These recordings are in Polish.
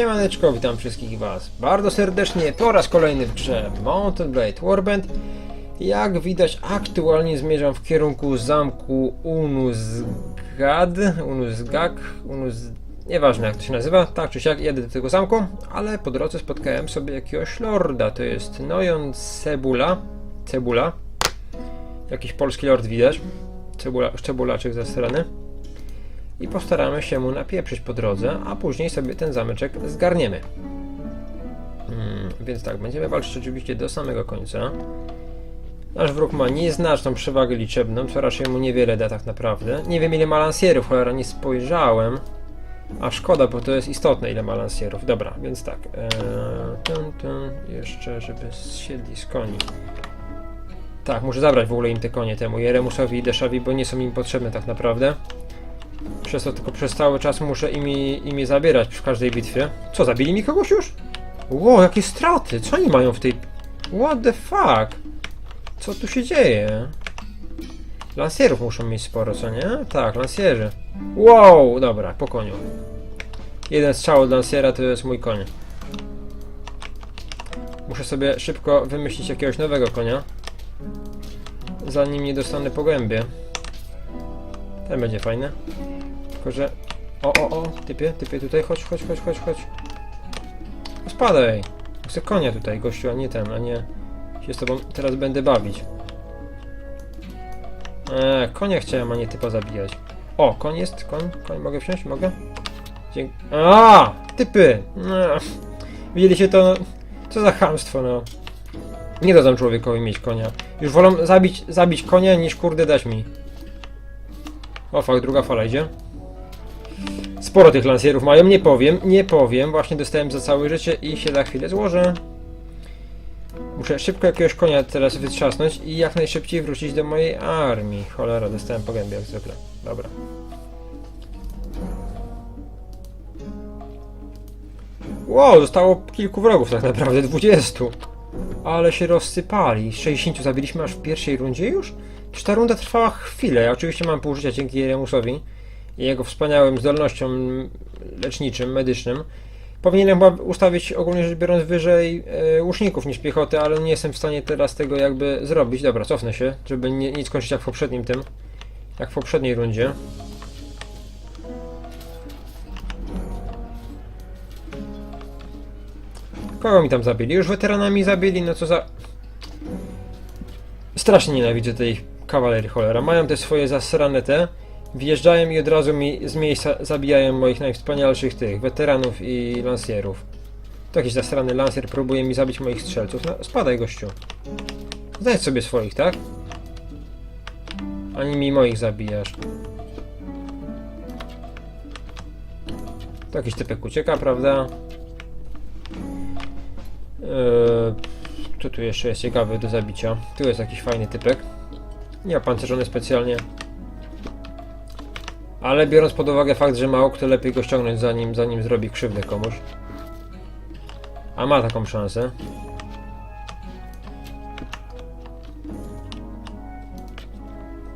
Siemaneczko, witam wszystkich was bardzo serdecznie po raz kolejny w grze Mountain Blade Warband. Jak widać aktualnie zmierzam w kierunku zamku Unusgad, Unusgak, Unus... Nieważne jak to się nazywa, tak czy siak jedę do tego zamku, ale po drodze spotkałem sobie jakiegoś lorda, to jest Nojon Cebula, Cebula, jakiś polski lord widać, Cebula, Cebulaczek ze strony i postaramy się mu napieprzyć po drodze, a później sobie ten zameczek zgarniemy. Mm, więc tak, będziemy walczyć oczywiście do samego końca. Nasz wróg ma nieznaczną przewagę liczebną, co raczej mu niewiele da tak naprawdę. Nie wiem ile ma lansierów, cholera nie spojrzałem. A szkoda, bo to jest istotne ile ma lansierów. Dobra, więc tak. Eee, jeszcze, żeby siedli z koni. Tak, muszę zabrać w ogóle im te konie temu Jeremusowi i Deszowi, bo nie są im potrzebne tak naprawdę. Przez to tylko przez cały czas muszę imi, imi zabierać przy każdej bitwie. Co, zabili mi kogoś już? Ło, jakie straty! Co oni mają w tej... What the fuck? Co tu się dzieje? Lansierów muszą mieć sporo, co nie? Tak, lansierzy. Wow, dobra, po koniu. Jeden strzał od lansiera to jest mój koń. Muszę sobie szybko wymyślić jakiegoś nowego konia. Zanim nie dostanę po gębie. Ten będzie fajny. Tylko, że... O, o, o, typie, typie tutaj, chodź, chodź, chodź, chodź, chodź. No Spadaj. Chcę konia tutaj, gościu, a nie ten, a nie... się z tobą teraz będę bawić. Eee, konia chciałem, a nie typa zabijać. O, koń jest, koń, koń, mogę wsiąść, mogę? Dzięki. A, typy! Eee, widzieliście to, no, co za chamstwo, no. Nie dadzą człowiekowi mieć konia. Już wolą zabić, zabić konia, niż kurde dać mi. O fakt, druga fala idzie. Sporo tych lansierów mają, nie powiem, nie powiem. Właśnie dostałem za całe życie i się za chwilę złożę. Muszę szybko jakiegoś konia teraz wytrzasnąć i jak najszybciej wrócić do mojej armii. Cholera, dostałem po gębie jak zwykle. Dobra. Wow, zostało kilku wrogów tak naprawdę, 20. Ale się rozsypali. 60 zabiliśmy aż w pierwszej rundzie już? Czy ta runda trwała chwilę? Ja oczywiście mam pół życia dzięki Jeremusowi i jego wspaniałym zdolnościom leczniczym, medycznym. Powinienem chyba ustawić ogólnie rzecz biorąc wyżej e, łuczników niż piechoty, ale nie jestem w stanie teraz tego jakby zrobić. Dobra, cofnę się, żeby nie, nie skończyć jak w poprzednim tym. Jak w poprzedniej rundzie. Kogo mi tam zabili? Już weteranami zabili, no co za... Strasznie nienawidzę tej kawalerii cholera. Mają te swoje zasrane te. Wjeżdżają i od razu mi z miejsca zabijają moich najwspanialszych tych weteranów i lansierów. To jakiś zasrany lansier próbuje mi zabić moich strzelców. No spadaj gościu. Znajdź sobie swoich, tak? Ani mi moich zabijasz. To jakiś typek ucieka, prawda? Eee, co tu jeszcze jest ciekawe do zabicia? Tu jest jakiś fajny typek. Nie opancerzony specjalnie. Ale biorąc pod uwagę fakt, że mało kto lepiej go ściągnąć zanim, zanim zrobi krzywdę komuś. A ma taką szansę.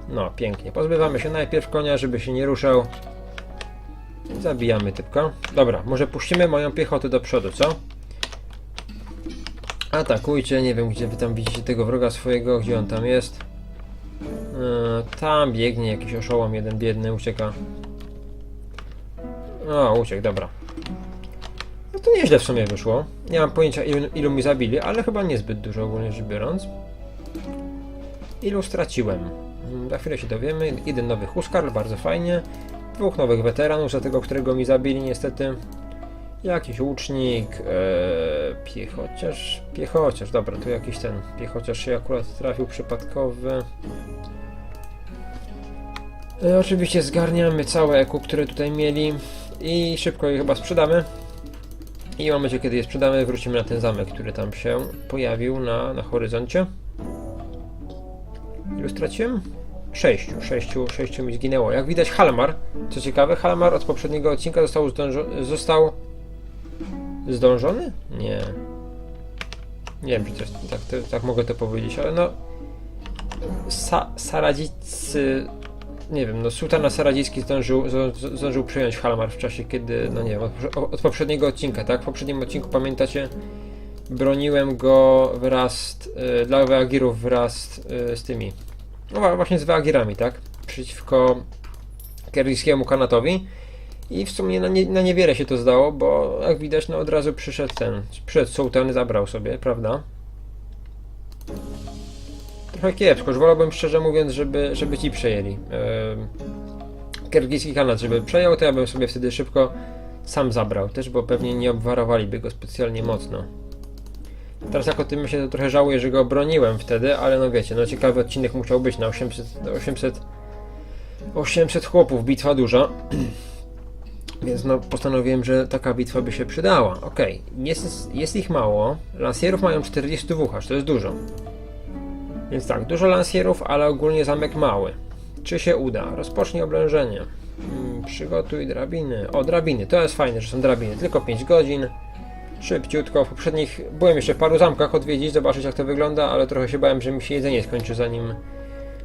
No, pięknie. Pozbywamy się najpierw konia, żeby się nie ruszał. Zabijamy typka. Dobra, może puścimy moją piechotę do przodu, co? Atakujcie, nie wiem gdzie wy tam widzicie tego wroga swojego, gdzie on tam jest. Tam biegnie jakiś oszołom, jeden biedny, ucieka. O, uciekł, dobra. No to nieźle w sumie wyszło. Nie mam pojęcia ilu, ilu mi zabili, ale chyba niezbyt dużo ogólnie rzecz biorąc. Ilu straciłem? Mm, Za chwilę się dowiemy. Jeden nowy Huskar, bardzo fajnie. Dwóch nowych weteranów, za tego, którego mi zabili niestety. Jakiś łucznik, ee, piechociarz, piechociarz, dobra, tu jakiś ten piechociarz się akurat trafił przypadkowy. E, oczywiście zgarniamy całe eku, które tutaj mieli i szybko je chyba sprzedamy. I w momencie, kiedy je sprzedamy, wrócimy na ten zamek, który tam się pojawił na, na horyzoncie. Ilu straciłem? Sześciu, sześciu, sześciu mi zginęło. Jak widać Halmar, co ciekawe, Halmar od poprzedniego odcinka został, zdążo- został zdążony? Nie. Nie wiem, czy też tak, tak, tak mogę to powiedzieć, ale no... Sa Saradzicy nie wiem, no sułtan Saradzicki zdążył, zdążył, przejąć Halmar w czasie, kiedy, no nie wiem, od, od poprzedniego odcinka, tak? W poprzednim odcinku, pamiętacie, broniłem go wraz, y, dla Weagirów wraz y, z tymi, no właśnie z Weagirami, tak? Przeciwko kerlijskiemu kanatowi. I w sumie na, nie, na niewiele się to zdało, bo jak widać, no od razu przyszedł ten, przyszedł sułtan, zabrał sobie, prawda? Trochę kiepsko, już wolałbym szczerze mówiąc, żeby, żeby ci przejęli. Yy, Kirgijski kanat, żeby przejął, to ja bym sobie wtedy szybko sam zabrał też, bo pewnie nie obwarowaliby go specjalnie mocno. Teraz jak o tym myślę, to trochę żałuję, że go obroniłem wtedy, ale no wiecie, no ciekawy odcinek musiał być na 800, 800, 800 chłopów, bitwa duża. Więc no postanowiłem, że taka bitwa by się przydała. Okej, jest, jest ich mało. Lansierów mają 42, aż to jest dużo. Więc tak, dużo lansierów, ale ogólnie zamek mały. Czy się uda? Rozpocznij oblężenie. Mm, Przygotuj drabiny. O, drabiny, to jest fajne, że są drabiny. Tylko 5 godzin. Szybciutko. W poprzednich byłem jeszcze w paru zamkach odwiedzić, zobaczyć jak to wygląda, ale trochę się bałem, że mi się jedzenie skończy zanim,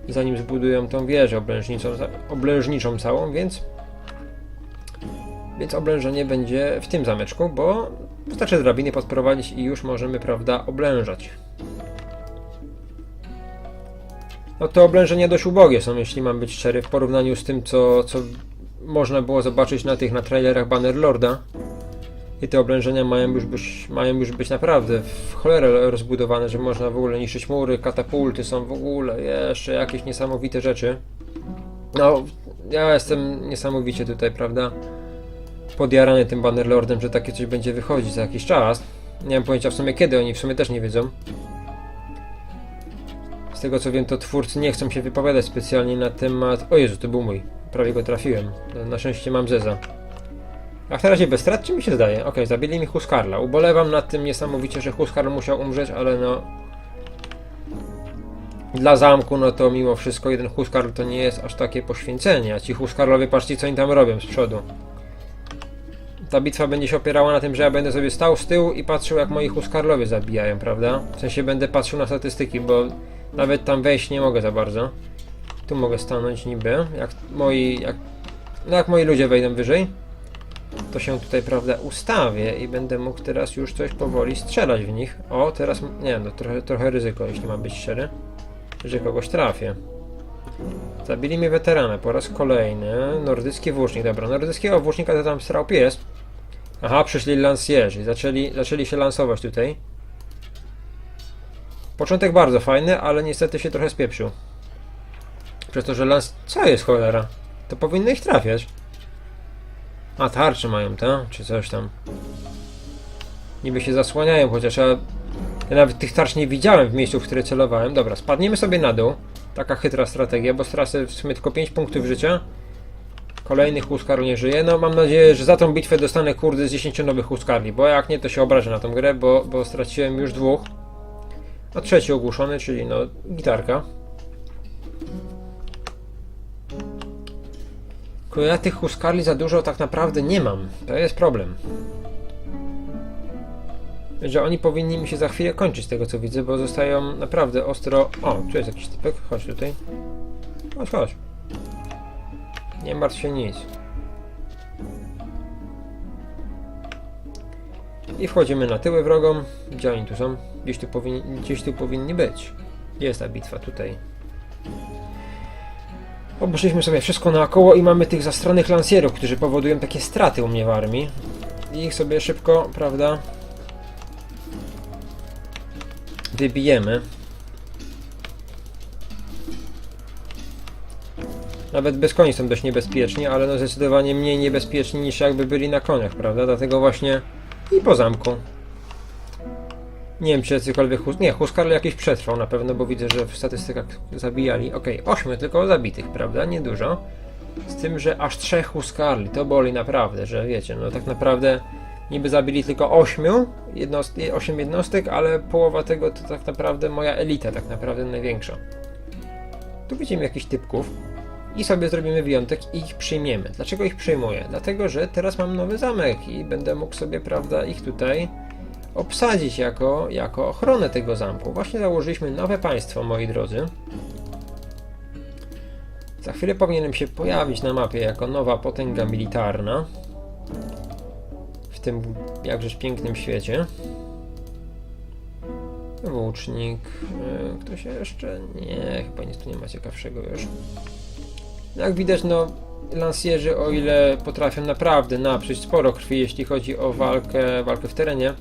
zanim zbudują tą wieżę oblężniczą, oblężniczą całą, więc więc oblężenie będzie w tym zameczku, bo wystarczy drabiny podprowadzić i już możemy, prawda, oblężać. No to oblężenia dość ubogie są, jeśli mam być szczery, w porównaniu z tym, co, co można było zobaczyć na tych, na trailerach Bannerlorda. I te oblężenia mają już być, mają już być naprawdę w cholerę rozbudowane, że można w ogóle niszczyć mury, katapulty są w ogóle, jeszcze jakieś niesamowite rzeczy. No, ja jestem niesamowicie tutaj, prawda, podjarany tym Bannerlordem, że takie coś będzie wychodzić za jakiś czas. Nie mam pojęcia w sumie kiedy, oni w sumie też nie wiedzą. Z tego co wiem, to twórcy nie chcą się wypowiadać specjalnie na temat... O Jezu, to był mój. Prawie go trafiłem. Na szczęście mam Zeza. A w razie bez strat, czy mi się zdaje? Okej, zabili mi Huskarla. Ubolewam nad tym niesamowicie, że Huskarl musiał umrzeć, ale no... Dla zamku, no to mimo wszystko jeden Huskarl to nie jest aż takie poświęcenie. A ci Huskarlowie, patrzcie co oni tam robią z przodu. Ta bitwa będzie się opierała na tym, że ja będę sobie stał z tyłu i patrzył jak moi Huskarlowie zabijają, prawda? W sensie będę patrzył na statystyki, bo nawet tam wejść nie mogę za bardzo. Tu mogę stanąć niby. Jak moi, jak, no jak moi ludzie wejdą wyżej, to się tutaj, prawda, ustawię i będę mógł teraz już coś powoli strzelać w nich. O, teraz, nie wiem, no trochę, trochę ryzyko, jeśli mam być szczery, że kogoś trafię. Zabili mnie weterana po raz kolejny. Nordycki włócznik, dobra, nordyckiego włócznika to tam srał pies. Aha, przyszli lansjerzy, zaczęli, zaczęli się lansować tutaj. Początek bardzo fajny, ale niestety się trochę spieprzył. Przez to, że lans... Co jest cholera? To powinno ich trafiać. A, tarcze mają, tak? Czy coś tam. Niby się zasłaniają, chociaż ja... ja nawet tych tarcz nie widziałem w miejscu, w które celowałem. Dobra, spadniemy sobie na dół. Taka chytra strategia, bo stracę w sumie tylko 5 punktów życia. Kolejny Huskar nie żyje. No mam nadzieję, że za tą bitwę dostanę kurde z 10 nowych Huskarli, bo jak nie to się obrażę na tą grę, bo, bo straciłem już dwóch. A trzeci ogłuszony, czyli no gitarka. Tylko ja tych Huskarli za dużo tak naprawdę nie mam. To jest problem. Że oni powinni mi się za chwilę kończyć tego co widzę, bo zostają naprawdę ostro... O, tu jest jakiś typek, chodź tutaj. Chodź, chodź. Nie martw się nic. I wchodzimy na tyły wrogom. Gdzie oni tu są? Gdzieś tu, powinni, gdzieś tu powinni być. Jest ta bitwa? Tutaj. Obeszliśmy sobie wszystko naokoło i mamy tych zastranych lansierów, którzy powodują takie straty u mnie w armii. I ich sobie szybko, prawda, wybijemy. Nawet bez koni są dość niebezpieczni, ale no zdecydowanie mniej niebezpieczni niż jakby byli na koniach, prawda? Dlatego właśnie i po zamku. Nie wiem, czy jacykolwiek hus... Nie, Huskarl jakiś przetrwał na pewno, bo widzę, że w statystykach zabijali. Okej, okay, 8 tylko zabitych, prawda? Niedużo. Z tym, że aż trzech Huskarli. To boli naprawdę, że wiecie, no tak naprawdę niby zabili tylko 8, jednost 8 jednostek, ale połowa tego to tak naprawdę moja elita, tak naprawdę największa. Tu widzimy jakichś typków i sobie zrobimy wyjątek i ich przyjmiemy. Dlaczego ich przyjmuję? Dlatego, że teraz mam nowy zamek i będę mógł sobie, prawda, ich tutaj obsadzić jako, jako ochronę tego zamku. Właśnie założyliśmy nowe państwo, moi drodzy. Za chwilę powinienem się pojawić na mapie jako nowa potęga militarna. W tym jakżeż pięknym świecie. Włócznik. y, Ktoś jeszcze? Nie, chyba nic tu nie ma ciekawszego już. Jak widać, no, lansjerzy, o ile potrafią naprawdę naprzeć sporo krwi, jeśli chodzi o walkę, walkę w terenie,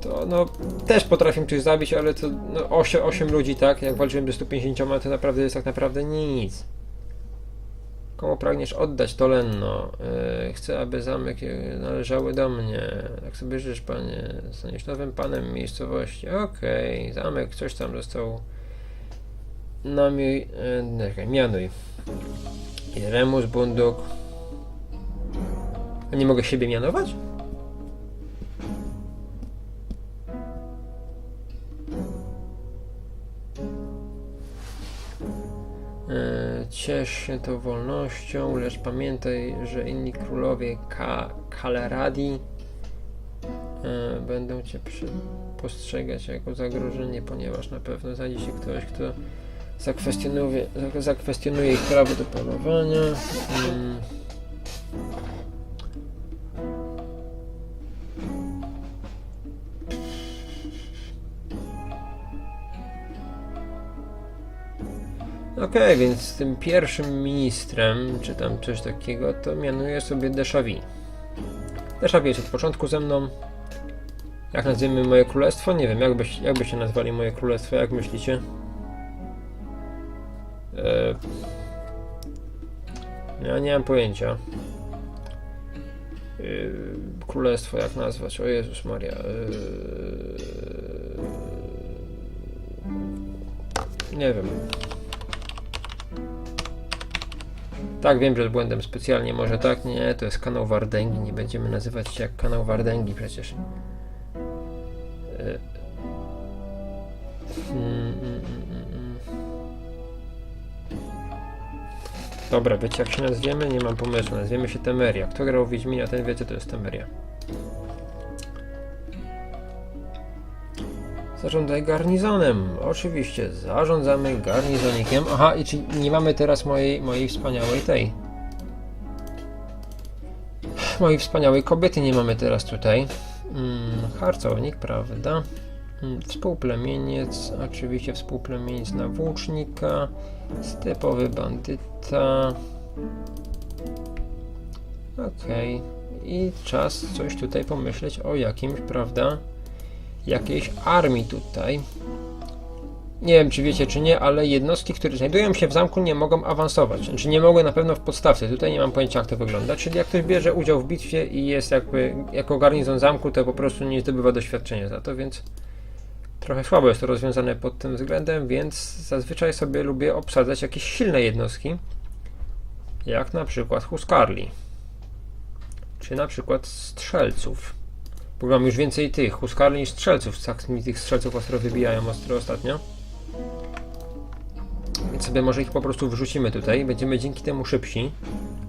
to no, też potrafią coś zabić, ale to no, 8, 8 ludzi, tak, jak walczyłem ze 150, to naprawdę jest tak naprawdę nic. Komu pragniesz oddać to Lenno? Yy, chcę, aby zamek yy, należały do mnie. Jak sobie życz, panie. Zostaniesz nowym panem miejscowości. Okej, zamek, coś tam został. Namiuj, yy, czekaj, mianuj. Remus Bunduk. A nie mogę siebie mianować? E, Ciesz się tą wolnością, lecz pamiętaj, że inni królowie Ka Kaleradi e, będą cię postrzegać jako zagrożenie, ponieważ na pewno znajdzie się ktoś, kto zakwestionuje, zak- zakwestionuje ich prawo do polowania. Mm. Okej, więc tym pierwszym ministrem, czy tam coś takiego, to mianuję sobie Deshavi. Deshavi jest od początku ze mną. Jak nazwiemy moje królestwo? Nie wiem, jak, byś, jak byście nazwali moje królestwo, jak myślicie? E... Ja nie mam pojęcia. E... Królestwo, jak nazwać? O Jezus Maria. E... Nie wiem. Tak, wiem, że z błędem specjalnie, może tak, nie, to jest kanał Wardęgi, nie będziemy nazywać się jak kanał Wardęgi przecież. Dobra, wiecie jak się nazwiemy? Nie mam pomysłu, nazwiemy się Temeria. Kto grał w Wiedźmina, ten wie co to jest Temeria. Zarządzaj garnizonem. Oczywiście, zarządzamy garnizonikiem. Aha, i czy nie mamy teraz mojej, mojej wspaniałej tej. Mojej wspaniałej kobiety nie mamy teraz tutaj. Mm, harcownik, prawda? Mm, współplemieniec, oczywiście współplemieniec na włócznika. Stepowy bandyta. Okej. I czas coś tutaj pomyśleć o jakimś, prawda? jakiejś armii tutaj. Nie wiem, czy wiecie, czy nie, ale jednostki, które znajdują się w zamku, nie mogą awansować. Znaczy, nie mogły na pewno w podstawce. Tutaj nie mam pojęcia, jak to wygląda. Czyli jak ktoś bierze udział w bitwie i jest jakby jako garnizon zamku, to po prostu nie zdobywa doświadczenia za to, więc trochę słabo jest to rozwiązane pod tym względem, więc zazwyczaj sobie lubię obsadzać jakieś silne jednostki, jak na przykład Huskarli, czy na przykład strzelców. Bo mam już więcej tych huskarli niż strzelców. Tak mi tych strzelców ostro wybijają ostro ostatnio. Więc sobie może ich po prostu wrzucimy tutaj. Będziemy dzięki temu szybsi.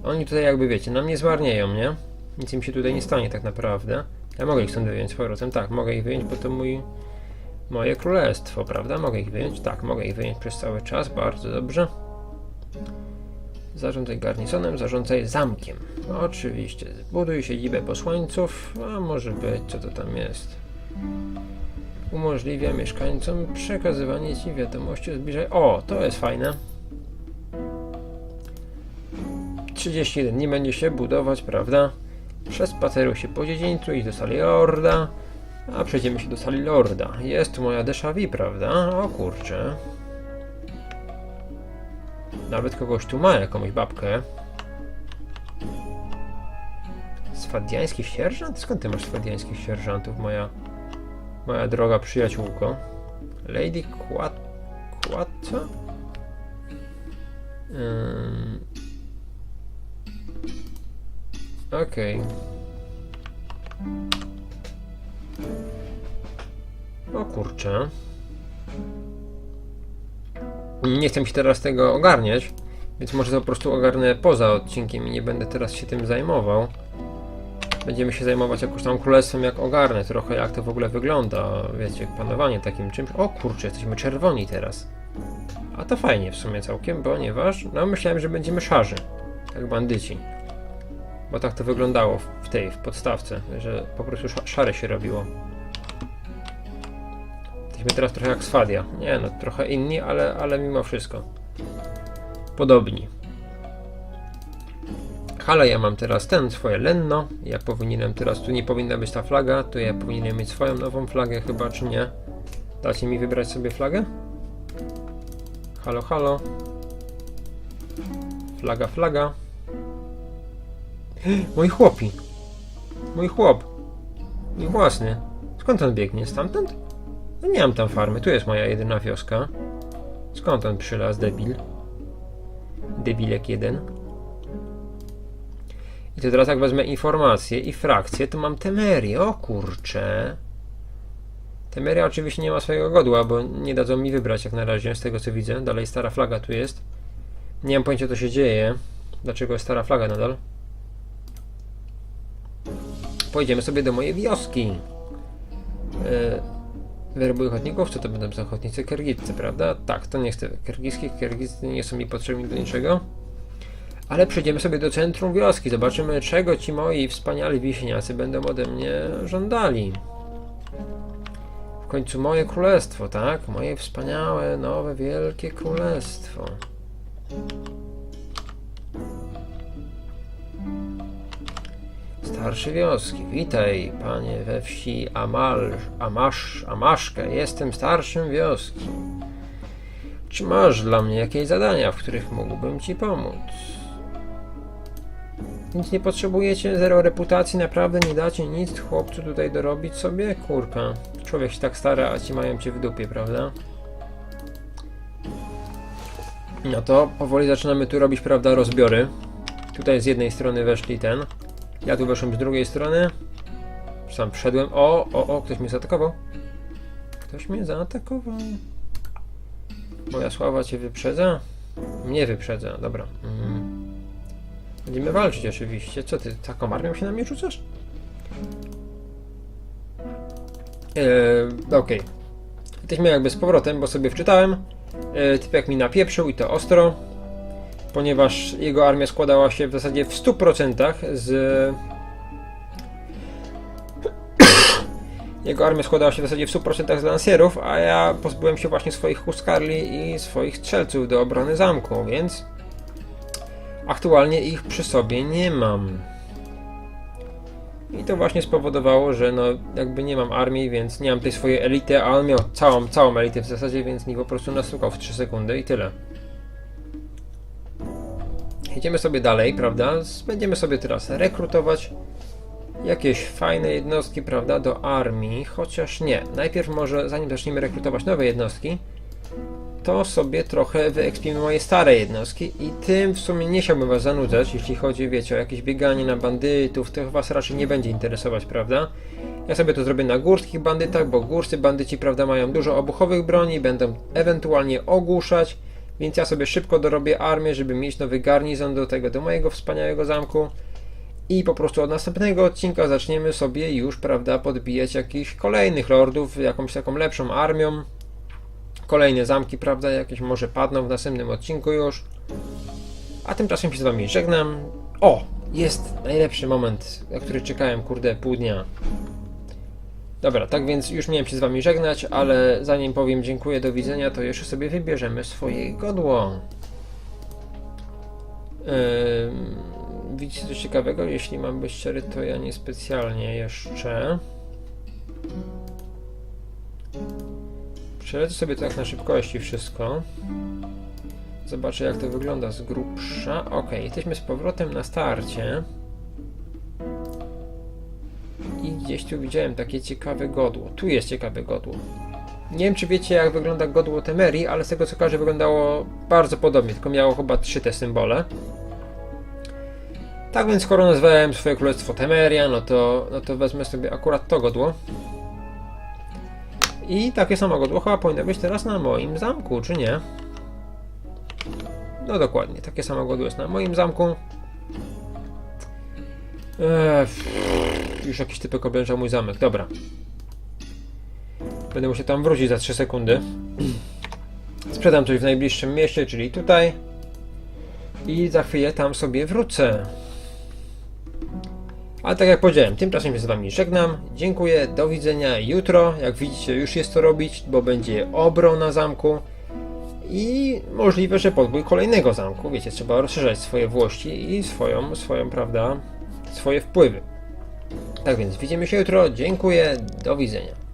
Oni tutaj jakby wiecie, nam nie zmarnieją, nie? Nic im się tutaj nie stanie tak naprawdę. Ja mogę ich stąd wyjąć z powrotem. Tak, mogę ich wyjąć, bo to mój... Moje królestwo, prawda? Mogę ich wyjąć? Tak, mogę ich wyjąć przez cały czas. Bardzo dobrze. Zarządzaj garnizonem, zarządzaj zamkiem. No, oczywiście, zbuduj siedzibę posłańców, a może być, co to tam jest. Umożliwia mieszkańcom przekazywanie ci wiadomości o zbliżeniu. O, to jest fajne. 31 nie będzie się budować, prawda? Przespaceruj się po dziedzińcu i do sali lorda. A przejdziemy się do sali lorda. Jest tu moja Deshavi, prawda? O kurczę. Nawet kogoś tu ma, jakąś babkę. Swadiański sierżant? Skąd ty masz swadiańskich sierżantów, moja, moja droga przyjaciółko? Lady Quat... Quat... co? Ym... Okej. O kurczę. Nie chcę się teraz tego ogarniać, więc może to po prostu ogarnę poza odcinkiem i nie będę teraz się tym zajmował. Będziemy się zajmować jakoś tam królestwem, jak ogarnę trochę, jak to w ogóle wygląda, wiecie, panowanie takim czymś. O kurczę, jesteśmy czerwoni teraz. A to fajnie w sumie całkiem, ponieważ no myślałem, że będziemy szarzy, jak bandyci. Bo tak to wyglądało w- tej, w podstawce, że po prostu sza- szare się robiło. Jesteśmy teraz trochę jak Swadia. Nie no, trochę inni, ale, ale mimo wszystko. Podobni. Ale ja mam teraz ten, swoje Lenno. Ja powinienem teraz, tu nie powinna być ta flaga, tu ja powinienem mieć swoją nową flagę chyba, czy nie? Dacie mi wybrać sobie flagę? Halo, halo. Flaga, flaga. Mój chłopi. Mój chłop. Mój własny. Skąd on biegnie? Stamtąd? No nie mam tam farmy, tu jest moja jedyna wioska. Skąd on przylazł, debil? Debilek jeden. I to teraz jak wezmę informacje i frakcje, to mam Temerię, o kurcze. Temeria oczywiście nie ma swojego godła, bo nie dadzą mi wybrać jak na razie, z tego co widzę. Dalej stara flaga tu jest. Nie mam pojęcia co się dzieje. Dlaczego jest stara flaga nadal? Pojedziemy sobie do mojej wioski. Yy, werbuj ochotników, co to będą ochotnicy Kirgizcy, prawda? Tak, to nie chcę kirgiskich, Kirgizcy nie są mi potrzebni do niczego. Ale przejdziemy sobie do centrum wioski, zobaczymy czego ci moi wspaniali wiśniacy będą ode mnie żądali. W końcu moje królestwo, tak? Moje wspaniałe, nowe, wielkie królestwo. Starszy wioski, witaj, panie we wsi Amal, Amasz, Amaszkę, jestem starszym wioski. Czy masz dla mnie jakieś zadania, w których mógłbym ci pomóc? Nic nie potrzebujecie, zero reputacji, naprawdę nie dacie nic chłopcu tutaj dorobić sobie? Kurka, człowiek się tak stara, a ci mają cię w dupie, prawda? No to powoli zaczynamy tu robić, prawda, rozbiory. Tutaj z jednej strony weszli ten. Ja tu weszłem z drugiej strony. Sam wszedłem. O, o, o, ktoś mnie zaatakował. Ktoś mnie zaatakował. Moja sława cię wyprzedza? Mnie wyprzedza, dobra. Mm. Będziemy walczyć oczywiście. Co ty, taką armią się na mnie rzucasz? Eee, okej. Jesteśmy jakby z powrotem, bo sobie wczytałem. Eee, typek mi napieprzył i to ostro. Ponieważ jego armia składała się w zasadzie w 100% z... Jego armia składała się w zasadzie w 100% z lansierów, a ja pozbyłem się właśnie swoich huskarli i swoich strzelców do obrony zamku, więc aktualnie ich przy sobie nie mam. I to właśnie spowodowało, że no jakby nie mam armii, więc nie mam tej swojej elity, a on miał całą, całą elitę w zasadzie, więc mi po prostu nastukał w 3 sekundy i tyle. Jedziemy sobie dalej, prawda? Będziemy sobie teraz rekrutować jakieś fajne jednostki, prawda, do armii, chociaż nie. Najpierw może, zanim zaczniemy rekrutować nowe jednostki, to sobie trochę wyekspimy moje stare jednostki i tym w sumie nie chciałbym was zanudzać, jeśli chodzi, wiecie, o jakieś bieganie na bandytów, to was raczej nie będzie interesować, prawda? Ja sobie to zrobię na górskich bandytach, bo górscy bandyci, prawda, mają dużo obuchowych broni, będą ewentualnie ogłuszać, więc ja sobie szybko dorobię armię, żeby mieć nowy garnizon do tego, do mojego wspaniałego zamku. I po prostu od następnego odcinka zaczniemy sobie już, prawda, podbijać jakichś kolejnych lordów, jakąś taką lepszą armią. Kolejne zamki, prawda, jakieś może padną w następnym odcinku już. A tymczasem się z wami żegnam. O! Jest najlepszy moment, na który czekałem, kurde, pół dnia. Dobra, tak więc już miałem się z wami żegnać, ale zanim powiem dziękuję, do widzenia, to jeszcze sobie wybierzemy swoje godło. Ym, widzicie coś ciekawego? Jeśli mam być szczery, to ja niespecjalnie jeszcze. Przelecę sobie tak na szybkości wszystko. Zobaczę jak to wygląda z grubsza. Ok, jesteśmy z powrotem na starcie. Gdzieś tu widziałem takie ciekawe godło. Tu jest ciekawe godło. Nie wiem, czy wiecie, jak wygląda godło Temerii, ale z tego co kojarzę, wyglądało bardzo podobnie, tylko miało chyba trzy te symbole. Tak więc, skoro nazwałem swoje królestwo Temeria, no to, no to wezmę sobie akurat to godło. I takie samo godło chyba powinno być teraz na moim zamku, czy nie? No dokładnie, takie samo godło jest na moim zamku. Eee, już jakiś typek oblężał mój zamek, dobra. Będę musiał tam wrócić za 3 sekundy. Sprzedam coś w najbliższym mieście, czyli tutaj. I za chwilę tam sobie wrócę. Ale tak jak powiedziałem, tymczasem się z Wami żegnam. Dziękuję, do widzenia jutro. Jak widzicie, już jest to robić, bo będzie obrona zamku. I możliwe, że podbój kolejnego zamku. Wiecie, trzeba rozszerzać swoje włości i swoją, swoją, prawda, swoje wpływy. Tak więc widzimy się jutro. Dziękuję, do widzenia.